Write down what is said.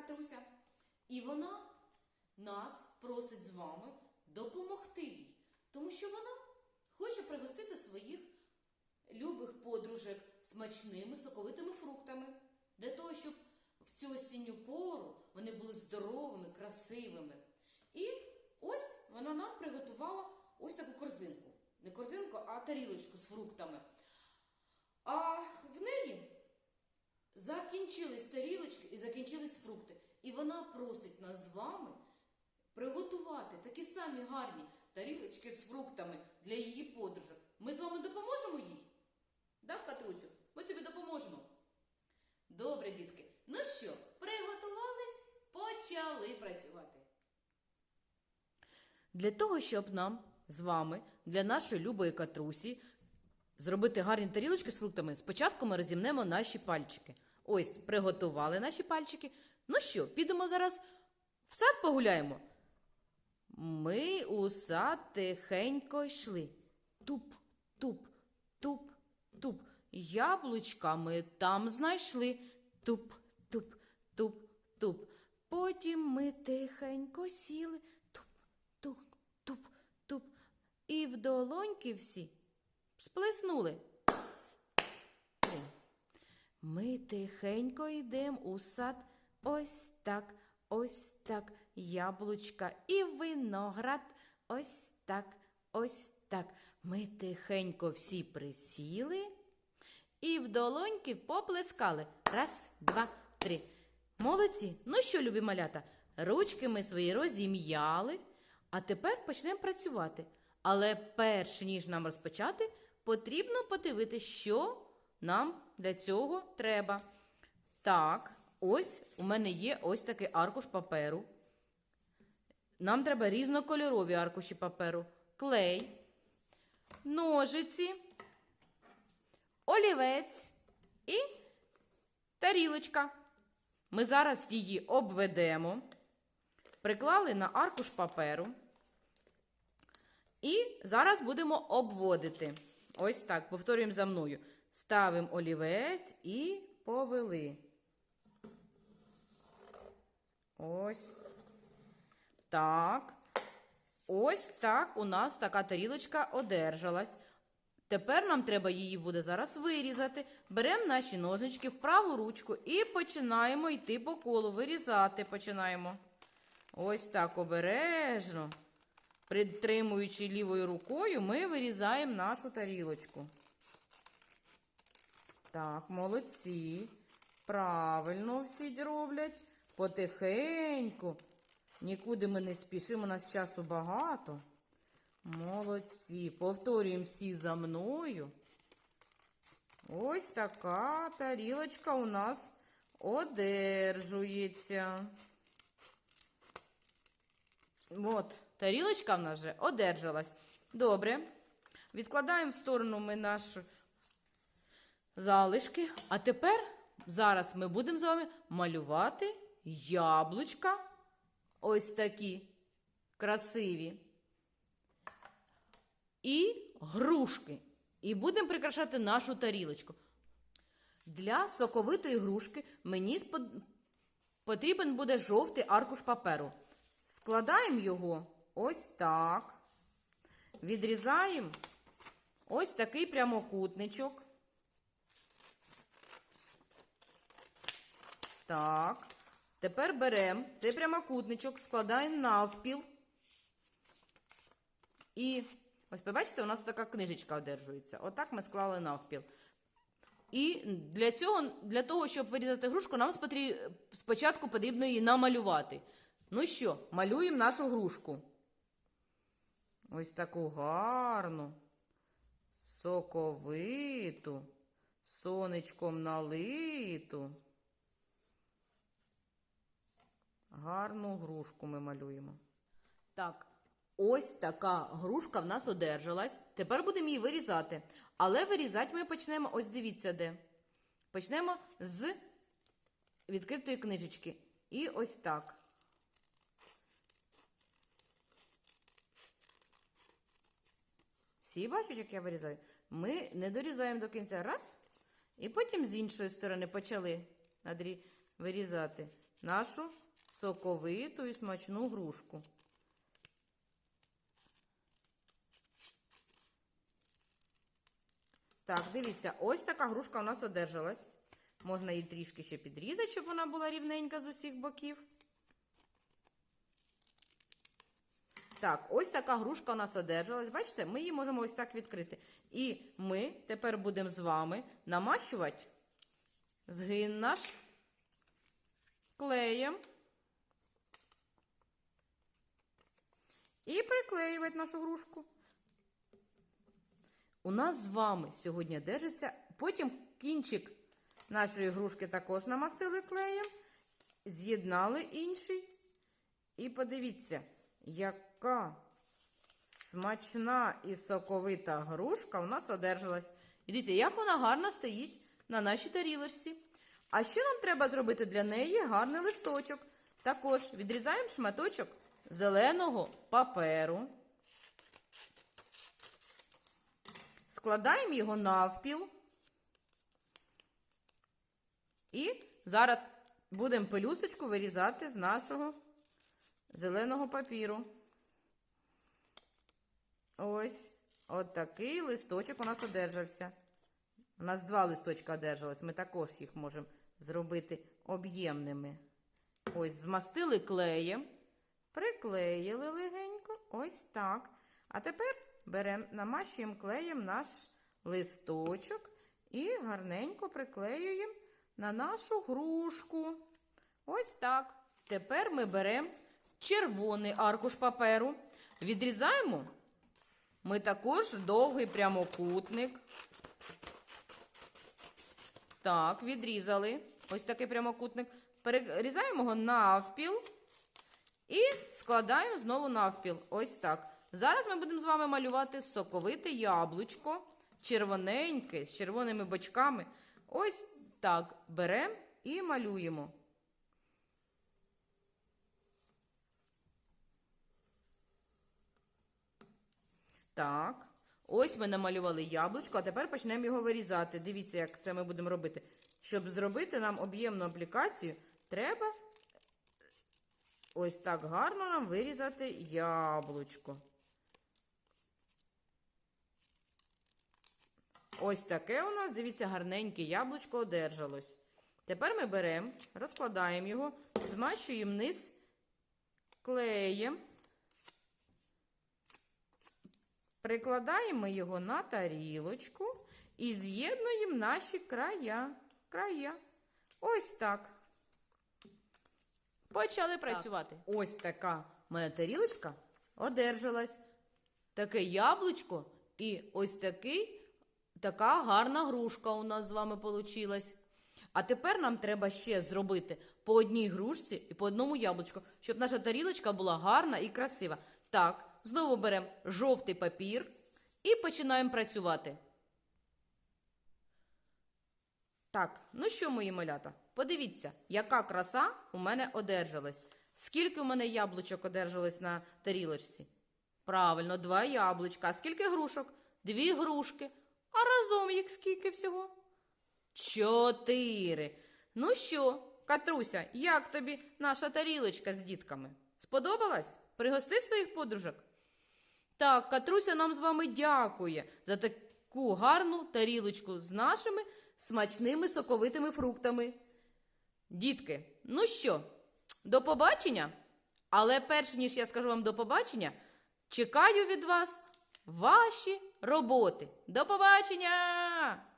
Катруся. І вона нас просить з вами допомогти їй, тому що вона хоче пригостити своїх любих подружок смачними соковитими фруктами, для того, щоб в цю осінню пору вони були здоровими, красивими. І ось вона нам приготувала ось таку корзинку. Не корзинку, а тарілочку з фруктами. А в неї закінчились тарілочки і закінчились фрукти. І вона просить нас з вами приготувати такі самі гарні тарілочки з фруктами для її подружок. Ми з вами допоможемо їй? Так, Катрусю? Ми тобі допоможемо. Добре, дітки. Ну що, приготувались? Почали працювати. Для того, щоб нам з вами, для нашої любої катрусі, зробити гарні тарілочки з фруктами, спочатку ми розімнемо наші пальчики. Ось, приготували наші пальчики. Ну що, підемо зараз в сад погуляємо? Ми у сад тихенько йшли. Туп, туп, туп, туп. Яблучка ми там знайшли. Туп, туп, туп, туп. Потім ми тихенько сіли. Туп, туп, туп, туп. І в долоньки всі сплеснули. Ми тихенько йдемо у сад. Ось так, ось так. Яблучка і виноград. Ось так, ось так. Ми тихенько всі присіли і в долоньки поплескали. Раз, два, три. Молодці. Ну що, любі малята, ручки ми свої розім'яли, а тепер почнемо працювати. Але перш ніж нам розпочати, потрібно подивитися, що нам для цього треба. Так, ось у мене є ось такий аркуш паперу. Нам треба різнокольорові аркуші паперу, клей, ножиці, олівець і тарілочка. Ми зараз її обведемо, приклали на аркуш паперу. І зараз будемо обводити. Ось так, повторюємо за мною. Ставимо олівець і повели. Ось. Так. Ось так у нас така тарілочка одержалась. Тепер нам треба її буде зараз вирізати. Беремо наші ножички в праву ручку і починаємо йти по колу. Вирізати починаємо. Ось так обережно. Притримуючи лівою рукою, ми вирізаємо нашу тарілочку. Так, молодці. Правильно всі роблять. Потихеньку. Нікуди ми не спішимо, у нас часу багато. Молодці. Повторюємо всі за мною. Ось така тарілочка у нас одержується. От, тарілочка в нас вже одержалась. Добре. Відкладаємо в сторону ми наші залишки. А тепер зараз ми будемо з вами малювати яблучка. Ось такі красиві. І грушки. І будемо прикрашати нашу тарілочку. Для соковитої грушки мені потрібен буде жовтий аркуш паперу. Складаємо його ось так. Відрізаємо ось такий прямокутничок. Так. Тепер беремо цей прямокутничок, складаємо навпіл. І ось, побачите, у нас така книжечка одержується. Отак ми склали навпіл. І для цього, для того, щоб вирізати грушку, нам спочатку потрібно її намалювати. Ну що, малюємо нашу грушку. Ось таку гарну, соковиту, сонечком налиту. Гарну грушку ми малюємо. Так, ось така грушка в нас одержалась. Тепер будемо її вирізати. Але вирізати ми почнемо, ось дивіться де. Почнемо з відкритої книжечки. І ось так. Всі бачать, як я вирізаю? Ми не дорізаємо до кінця. Раз. І потім з іншої сторони почали. надрі... вирізати нашу соковиту і смачну грушку. Так, дивіться, ось така грушка у нас одержалась. Можна її трішки ще підрізати, щоб вона була рівненька з усіх боків. Так, ось така грушка у нас одержалась. Бачите, ми її можемо ось так відкрити. І ми тепер будемо з вами намащувати згин наш клеєм. І приклеювати нашу грушку. У нас з вами сьогодні держиться. Потім кінчик нашої грушки також намастили клеєм, з'єднали інший. І подивіться, яка смачна і соковита грушка у нас одержалась. І дивіться, як вона гарно стоїть на нашій тарілочці. А ще нам треба зробити для неї гарний листочок. Також відрізаємо шматочок зеленого паперу. Складаємо його навпіл. І зараз будемо пелюсточку вирізати з нашого зеленого папіру. Ось от такий листочок у нас одержався. У нас два листочка одержалось. Ми також їх можемо зробити об'ємними. Ось, змастили клеєм, приклеїли легенько. Ось так. А тепер беремо, намащуємо клеєм наш листочок і гарненько приклеюємо на нашу грушку. Ось так. Тепер ми беремо червоний аркуш паперу. Відрізаємо ми також довгий прямокутник. Так, відрізали. Ось такий прямокутник. Перерізаємо його навпіл і складаємо знову навпіл. Ось так. Зараз ми будемо з вами малювати соковите яблучко, червоненьке, з червоними бочками. Ось так беремо і малюємо. Так. Ось ми намалювали яблучко, а тепер почнемо його вирізати. Дивіться, як це ми будемо робити. Щоб зробити нам об'ємну аплікацію, треба ось так гарно нам вирізати яблучко. Ось таке у нас, дивіться, гарненьке яблучко одержалось. Тепер ми беремо, розкладаємо його, змащуємо низ клеєм. Прикладаємо його на тарілочку і з'єднуємо наші края. края. Ось так. Почали працювати. Ось така в мене тарілочка одержалась. Таке яблучко і ось такий, така гарна грушка у нас з вами получилась. А тепер нам треба ще зробити по одній грушці і по одному яблучку, щоб наша тарілочка була гарна і красива. Так, знову беремо жовтий папір і починаємо працювати. Так, ну що, мої малята? Подивіться, яка краса у мене одержалась. Скільки у мене яблучок одержалось на тарілочці? Правильно, два яблучка. А скільки грушок? Дві грушки. А разом їх скільки всього? Чотири. Ну що, Катруся, як тобі наша тарілочка з дітками? Сподобалась? Пригости своїх подружок? Так, Катруся нам з вами дякує за таку гарну тарілочку з нашими смачними соковитими фруктами. Дітки, ну що, до побачення? Але перш ніж я скажу вам до побачення, чекаю від вас ваші роботи. До побачення!